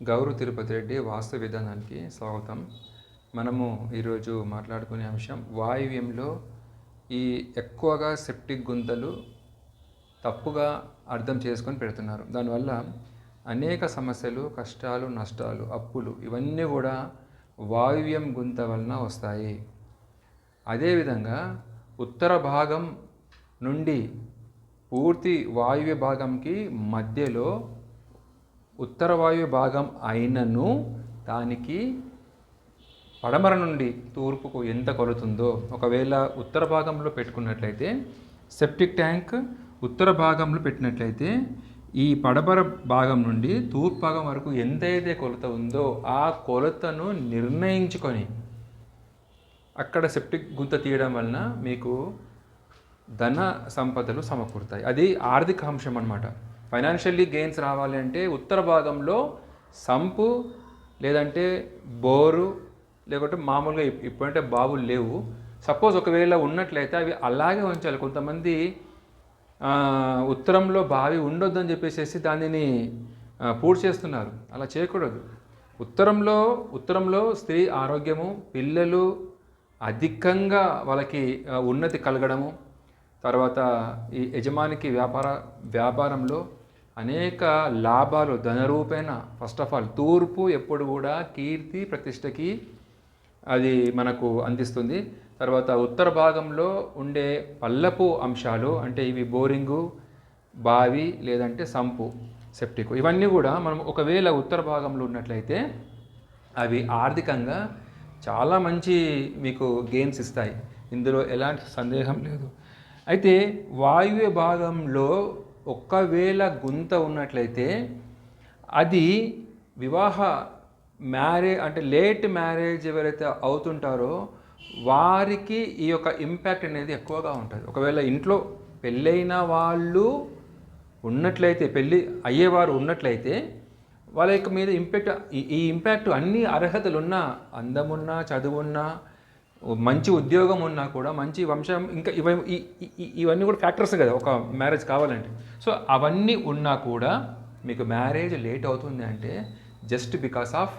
గౌరు తిరుపతి రెడ్డి వాస్తు విధానానికి స్వాగతం. మనము ఈరోజు మాట్లాడుకునే అంశం వాయువ్యంలో ఈ ఎక్కువగా సెప్టిక్ గుంతలు తప్పుగా అర్థం చేసుకొని పెడుతున్నారు. దానివల్ల అనేక సమస్యలు కష్టాలు నష్టాలు అప్పులు ఇవన్నీ కూడా వాయువ్యం గుంత వలన వస్తాయి. అదేవిధంగా ఉత్తర భాగం నుండి పూర్తి వాయువ్య భాగంకి మధ్యలో ఉత్తర వాయువు భాగం అయినను దానికి పడమర నుండి తూర్పుకు ఎంత కొలుతుందో ఒకవేళ ఉత్తర భాగంలో పెట్టుకున్నట్లయితే సెప్టిక్ ట్యాంక్ ఉత్తర భాగంలో పెట్టినట్లయితే ఈ పడమర భాగం నుండి తూర్పు భాగం వరకు ఎంతైతే కొలత ఉందో ఆ కొలతను నిర్ణయించుకొని అక్కడ సెప్టిక్ గుంత తీయడం వలన మీకు ధన సంపదలు సమకూరుతాయి. అది ఆర్థిక అంశం అనమాట ఫైనాన్షియల్లీ గెయిన్స్ రావాలి అంటే ఉత్తర భాగంలో సంపు లేదంటే బోరు లేకుంటే మామూలుగా ఇప్పుడంటే బావులు లేవు. సపోజ్ ఒకవేళ ఉన్నట్లయితే అవి అలాగే ఉంచాలి. కొంతమంది ఉత్తరంలో బావి ఉండొద్దని చెప్పేసి దానిని పూర్తి చేస్తున్నారు. అలా చేయకూడదు. ఉత్తరంలో ఉత్తరంలో స్త్రీ ఆరోగ్యము పిల్లలు అధికంగా వాళ్ళకి ఉన్నతి కలగడము తర్వాత ఈ యజమానికి వ్యాపార వ్యాపారంలో అనేక లాభాలు ధనరూపేణ ఫస్ట్ ఆఫ్ ఆల్ తూర్పు ఎప్పుడు కూడా కీర్తి ప్రతిష్టకి అది మనకు అందిస్తుంది. తర్వాత ఉత్తర భాగంలో ఉండే పల్లపు అంశాలు అంటే ఇవి బోరింగు బావి లేదంటే సంపు సెప్టిక్. ఇవన్నీ కూడా మనం ఒకవేళ ఉత్తర భాగంలో ఉన్నట్లయితే అవి ఆర్థికంగా చాలా మంచి మీకు గేమ్స్ ఇస్తాయి. ఇందులో ఎలాంటి సందేహం లేదు. అయితే వాయువ్య భాగంలో ఒక్కవేళ గుంత ఉన్నట్లయితే అది వివాహ మ్యారేజ్ అంటే లేట్ మ్యారేజ్ ఎవరైతే అవుతుంటారో వారికి ఈ యొక్క ఇంపాక్ట్ అనేది ఎక్కువగా ఉంటుంది. ఒకవేళ ఇంట్లో పెళ్ళైన వాళ్ళు ఉన్నట్లయితే పెళ్ళి అయ్యేవారు ఉన్నట్లయితే వాళ్ళ యొక్క మీద ఇంపాక్ట్ ఈ- ఈ ఇంపాక్ట్ అన్ని అర్హతలు ఉన్నా అందమున్నా చదువున్నా మంచి ఉద్యోగం ఉన్నా కూడా మంచి వంశం ఇంకా ఇవ ఈ- ఇవన్నీ కూడా ఫ్యాక్టర్స్ కదా ఒక మ్యారేజ్ కావాలంటే. సో అవన్నీ ఉన్నా కూడా మీకు మ్యారేజ్ లేట్ అవుతుంది అంటే జస్ట్ బికాస్ ఆఫ్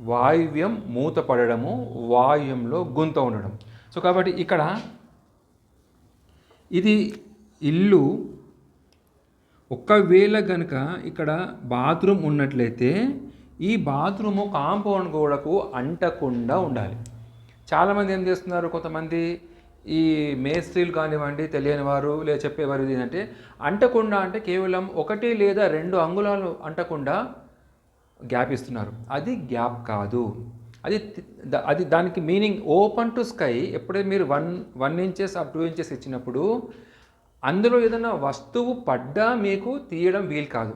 వాయువ్యం మూత పడడము వాయువ్యంలో గుంత ఉండడం. సో కాబట్టి ఇక్కడ ఇది ఇల్లు ఒకవేళ కనుక ఇక్కడ బాత్రూమ్ ఉన్నట్లయితే ఈ బాత్రూము కాంపౌండ్ గోడకు అంటకుండా ఉండాలి. చాలామంది ఏం చేస్తున్నారు? కొంతమంది ఈ మేస్త్రీలు కానివ్వండి తెలియని వారు లేదా చెప్పేవారు ఏంటంటే అంటకుండా అంటే కేవలం ఒకటి లేదా రెండు అంగుళాలు అంటకుండా గ్యాప్ ఇస్తున్నారు అది గ్యాప్ కాదు. అది అది దానికి మీనింగ్ ఓపెన్ టు స్కై. ఎప్పుడైతే మీరు వన్ వన్ ఇంచెస్ ఆ టూ ఇంచెస్ ఇచ్చినప్పుడు అందులో ఏదైనా వస్తువు పడ్డా మీకు తీయడం వీలు కాదు.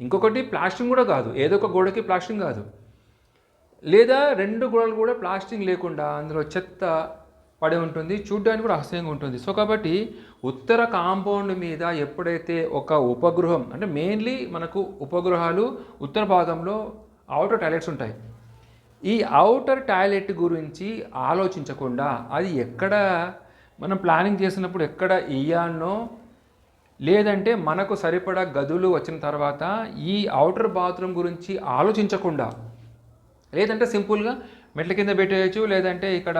ఇంకొకటి ప్లాస్టింగ్ కూడా కాదు. ఏదో ఒక గోడకి ప్లాస్టింగ్ కాదు. లేదా రెండు గోడలు కూడా ప్లాస్టింగ్ లేకుండా అందులో చెత్త పడి ఉంటుంది చూడ్డానికి కూడా అసహ్యంగా ఉంటుంది. సో కాబట్టి ఉత్తర కాంపౌండ్ మీద ఎప్పుడైతే ఒక ఉపగృహం అంటే మెయిన్లీ మనకు ఉపగృహాలు ఉత్తర భాగంలో అవుటర్ టాయిలెట్స్ ఉంటాయి. ఈ అవుటర్ టాయిలెట్ గురించి ఆలోచించకుండా అది ఎక్కడ మనం ప్లానింగ్ చేసినప్పుడు ఎక్కడ ఇయ్యానో లేదంటే మనకు సరిపడా గదులు వచ్చిన తర్వాత ఈ అవుటర్ బాత్రూమ్ గురించి ఆలోచించకుండా లేదంటే సింపుల్గా మెట్ల కింద పెట్టేయచ్చు లేదంటే ఇక్కడ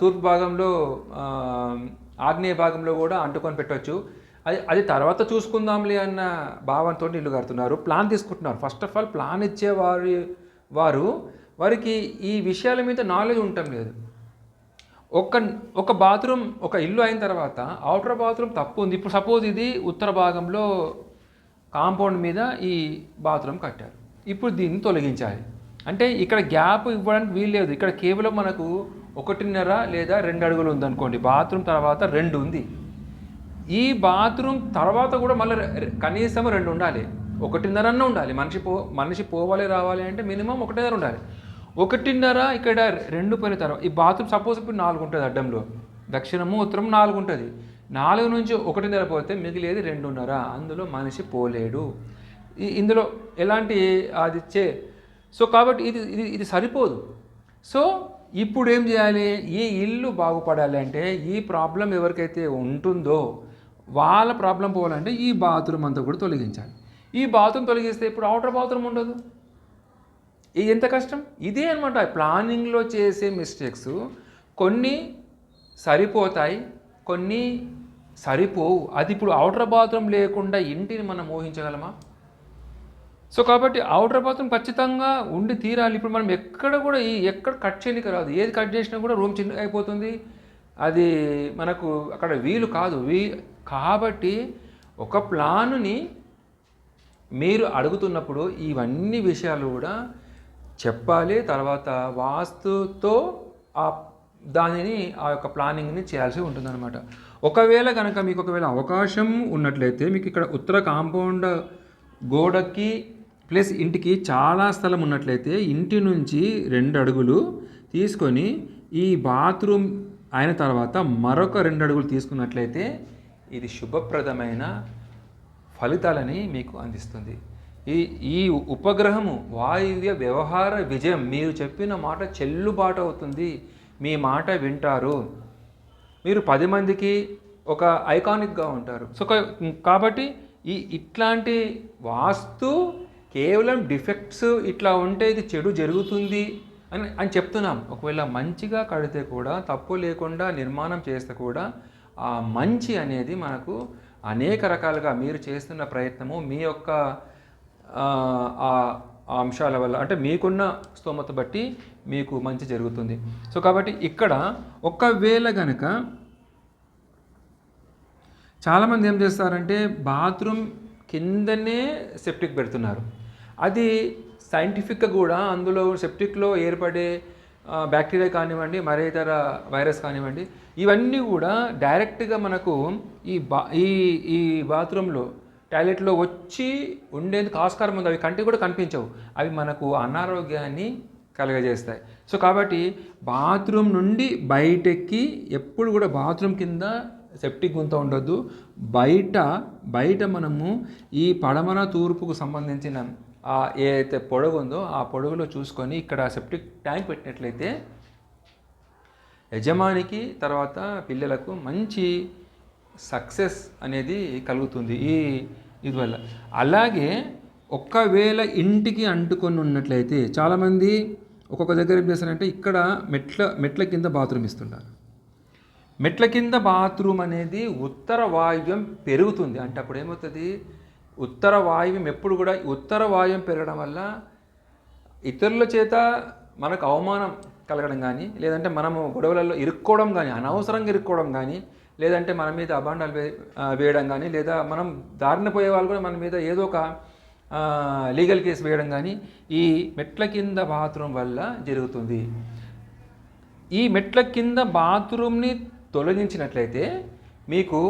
తూర్పు భాగంలో ఆగ్నేయ భాగంలో కూడా అంటుకొని పెట్టవచ్చు అది అది తర్వాత చూసుకుందాంలే అన్న భావంతో ఇల్లు కడుతున్నారు. ప్లాన్ తీసుకుంటున్నారు. ఫస్ట్ ఆఫ్ ఆల్ ప్లాన్ ఇచ్చే వారి వారు వారికి ఈ విషయాల మీద నాలెడ్జ్ ఉండటం లేదు. ఒక ఒక బాత్రూమ్ ఒక ఇల్లు అయిన తర్వాత అవుటర్ బాత్రూమ్ తప్పు ఉంది. ఇప్పుడు సపోజ్ ఇది ఉత్తర భాగంలో కాంపౌండ్ మీద ఈ బాత్రూమ్ కట్టారు. ఇప్పుడు దీన్ని తొలగించాలి. అంటే ఇక్కడ గ్యాప్ ఇవ్వడానికి వీల్లేదు ఇక్కడ కేవలం మనకు ఒకటిన్నర లేదా రెండు అడుగులు ఉందనుకోండి. బాత్రూమ్ తర్వాత రెండు ఉంది. ఈ బాత్రూమ్ తర్వాత కూడా మళ్ళీ కనీసం రెండు ఉండాలి. ఒకటిన్నర అన్న ఉండాలి. మనిషి పో మనిషి పోవాలి రావాలి అంటే మినిమం ఒకటిన్నర ఉండాలి. ఒకటిన్నర ఇక్కడ రెండు పోయిన తర్వాత ఈ బాత్రూమ్ సపోజ్ ఇప్పుడు నాలుగు ఉంటుంది అడ్డంలో. దక్షిణము ఉత్తరం నాలుగు ఉంటుంది. నాలుగు నుంచి ఒకటిన్నర పోతే మిగిలేది రెండున్నర. అందులో మనిషి పోలేడు. ఇందులో ఎలాంటి అది చే సో కాబట్టి ఇది ఇది ఇది సరిపోదు. సో ఇప్పుడు ఏం చేయాలి? ఈ ఇల్లు బాగుపడాలి అంటే ఈ ప్రాబ్లం ఎవరికైతే ఉంటుందో వాళ్ళ ప్రాబ్లం పోవాలంటే ఈ బాత్రూమ్ అంతా కూడా తొలగించాలి. ఈ బాత్రూమ్ తొలగిస్తే ఇప్పుడు అవుటర్ బాత్రూమ్ ఉండదు. ఇది ఎంత కష్టం? ఇదే అనమాట ప్లానింగ్లో చేసే మిస్టేక్స్ కొన్ని సరిపోతాయి కొన్ని సరిపోవు. అది ఇప్పుడు అవుటర్ బాత్రూమ్ లేకుండా ఇంటిని మనం ఊహించగలమా? సో కాబట్టి అవుటర్ బాత్రూమ్ ఖచ్చితంగా ఉండి తీరాలి. ఇప్పుడు మనం ఎక్కడ కూడా ఈ ఎక్కడ కట్ చేయడానికి రాదు. ఏది కట్ చేసినా కూడా రూమ్ చిన్న అయిపోతుంది. అది మనకు అక్కడ వీలు కాదు. వీ కాబట్టి ఒక ప్లానుని మీరు అడుగుతున్నప్పుడు ఇవన్నీ విషయాలు కూడా చెప్పాలి. తర్వాత వాస్తుతో ఆ దానిని ఆ యొక్క ప్లానింగ్ని చేయాల్సి ఉంటుందన్నమాట. ఒకవేళ కనుక మీకు ఒకవేళ అవకాశం ఉన్నట్లయితే మీకు ఇక్కడ ఉత్తర కాంపౌండ్ గోడకి ప్లస్ ఇంటికి చాలా స్థలం ఉన్నట్లయితే ఇంటి నుంచి రెండు అడుగులు తీసుకొని ఈ బాత్రూమ్ అయిన తర్వాత మరొక రెండు అడుగులు తీసుకున్నట్లయితే ఇది శుభప్రదమైన ఫలితాలని మీకు అందిస్తుంది. ఈ ఈ ఉపగ్రహము వాయువ్య వ్యవహార విజయం మీరు చెప్పిన మాట చెల్లుబాటు అవుతుంది. మీ మాట వింటారు. మీరు పది మందికి ఒక ఐకానిక్గా ఉంటారు. సో కాబట్టి ఈ ఇట్లాంటి వాస్తు కేవలం డిఫెక్ట్స్ ఇట్లా ఉంటే ఇది చెడు జరుగుతుంది అని అని చెప్తున్నాం. ఒకవేళ మంచిగా కడితే కూడా తప్పు లేకుండా నిర్మాణం చేస్తే కూడా ఆ మంచి అనేది మనకు అనేక రకాలుగా మీరు చేస్తున్న ప్రయత్నము మీ యొక్క ఆ, అంశాల వల్ల అంటే మీకున్న స్తోమత బట్టి మీకు మంచి జరుగుతుంది. సో కాబట్టి ఇక్కడ ఒకవేళ గనక చాలామంది ఏం చేస్తారంటే బాత్రూమ్ కిందనే సెప్టిక్ పెడుతున్నారు. అది సైంటిఫిక్గా కూడా అందులో సెప్టిక్లో ఏర్పడే బ్యాక్టీరియా కానివ్వండి మరే ఇతర వైరస్ కానివ్వండి ఇవన్నీ కూడా డైరెక్ట్గా మనకు ఈ బా ఈ ఈ బాత్రూంలో టాయిలెట్లో వచ్చి ఉండేందుకు ఆస్కారం ఉంది. అవి కంటికి కూడా కనిపించవు. అవి మనకు అనారోగ్యాన్ని కలుగజేస్తాయి. సో కాబట్టి బాత్రూమ్ నుండి బయటెక్కి ఎప్పుడు కూడా బాత్రూమ్ కింద సెప్టిక్ గుంత ఉండొద్దు. బయట బయట మనము ఈ పడమర తూర్పుకు సంబంధించిన ఏదైతే పొడవు ఉందో ఆ పొడవులో చూసుకొని ఇక్కడ సెప్టిక్ ట్యాంక్ పెట్టినట్లయితే యజమానికి తర్వాత పిల్లలకు మంచి సక్సెస్ అనేది కలుగుతుంది ఈ ఇది వల్ల అలాగే ఒక్కవేళ ఇంటికి అంటుకొని ఉన్నట్లయితే చాలామంది ఒక్కొక్క దగ్గర ఏం చేస్తారంటే ఇక్కడ మెట్ల మెట్ల కింద బాత్రూమ్ ఇస్తుంటారు. మెట్ల కింద బాత్రూమ్ అనేది ఉత్తర వాయువ్యం పెరుగుతుంది. అంటే అప్పుడు ఏమవుతుంది? ఉత్తర వాయువ్యం ఎప్పుడు కూడా ఉత్తర వాయువ్యం పెరగడం వల్ల ఇతరుల చేత మనకు అవమానం కలగడం కానీ లేదంటే మనము గొడవలలో ఇరుక్కోవడం కానీ అనవసరంగా ఇరుక్కోవడం కానీ లేదంటే మన మీద అభాండాలు వే వేయడం కానీ లేదా మనం దారిన పోయే వాళ్ళు కూడా మన మీద ఏదో ఒక లీగల్ కేసు వేయడం కానీ ఈ మెట్ల కింద బాత్రూమ్ వల్ల జరుగుతుంది. ఈ మెట్ల కింద బాత్రూమ్ని తొలగించినట్లయితే మీకు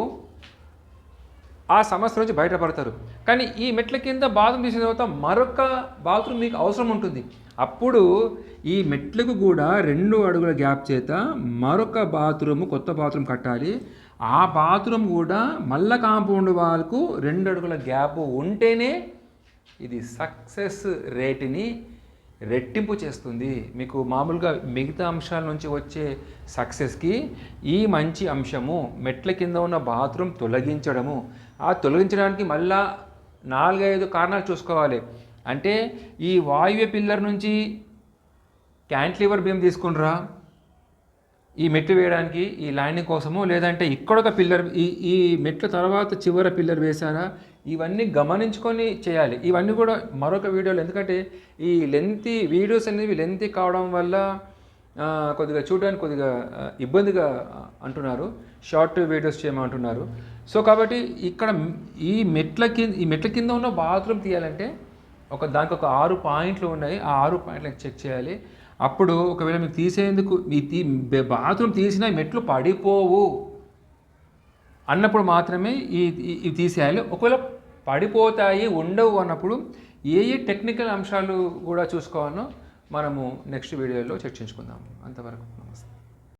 ఆ సమస్య నుంచి బయటపడతారు. కానీ ఈ మెట్ల కింద బాత్రూమ్ తీసిన తర్వాత మరొక బాత్రూమ్ మీకు అవసరం ఉంటుంది. అప్పుడు ఈ మెట్లకు కూడా రెండు అడుగుల గ్యాప్ చేత మరొక బాత్రూమ్ కొత్త బాత్రూమ్ కట్టాలి. ఆ బాత్రూమ్ కూడా మల్ల కాంపౌండ్ వాళ్ళకు రెండు అడుగుల గ్యాప్ ఉంటేనే ఇది సక్సెస్ రేటుని రెట్టింపు చేస్తుంది. మీకు మామూలుగా మిగతా అంశాల నుంచి వచ్చే సక్సెస్కి ఈ మంచి అంశము మెట్ల కింద ఉన్న బాత్రూమ్ తొలగించడము ఆ తొలగించడానికి మళ్ళా నాలుగైదు కారణాలు చూసుకోవాలి. అంటే ఈ వాయువ్య పిల్లర్ నుంచి క్యాంటిలివర్ బీమ్ తీసుకునిరా ఈ మెట్లు వేయడానికి ఈ ల్యాండింగ్ కోసము లేదంటే ఇక్కడ ఒక పిల్లర్ ఈ ఈ మెట్ల తర్వాత చివర పిల్లర్ వేశారా? ఇవన్నీ గమనించుకొని చేయాలి. ఇవన్నీ కూడా మరొక వీడియోలు ఎందుకంటే ఈ లెంతి వీడియోస్ అనేవి లెంతి కావడం వల్ల కొద్దిగా చూడడానికి కొద్దిగా ఇబ్బందిగా అంటున్నారు. షార్ట్ వీడియోస్ చేయమంటున్నారు. సో కాబట్టి ఇక్కడ ఈ మెట్ల కింద ఈ మెట్ల కింద ఉన్న బాత్రూమ్ తీయాలంటే ఒక దానికి ఒక ఆరు పాయింట్లు ఉన్నాయి. ఆ ఆరు పాయింట్లకు చెక్ చేయాలి. అప్పుడు ఒకవేళ మీకు తీసేందుకు మీ తీ బాత్రూమ్ తీసినా మెట్లు పడిపోవు. అన్నప్పుడు మాత్రమే ఈ ఈ- ఇవి తీసేయాలి. ఒకవేళ పడిపోతాయి ఉండవు అన్నప్పుడు ఏ ఏ టెక్నికల్ అంశాలు కూడా చూసుకోవాలో మనము నెక్స్ట్ వీడియోలో చర్చించుకుందాం. అంతవరకు నమస్తే.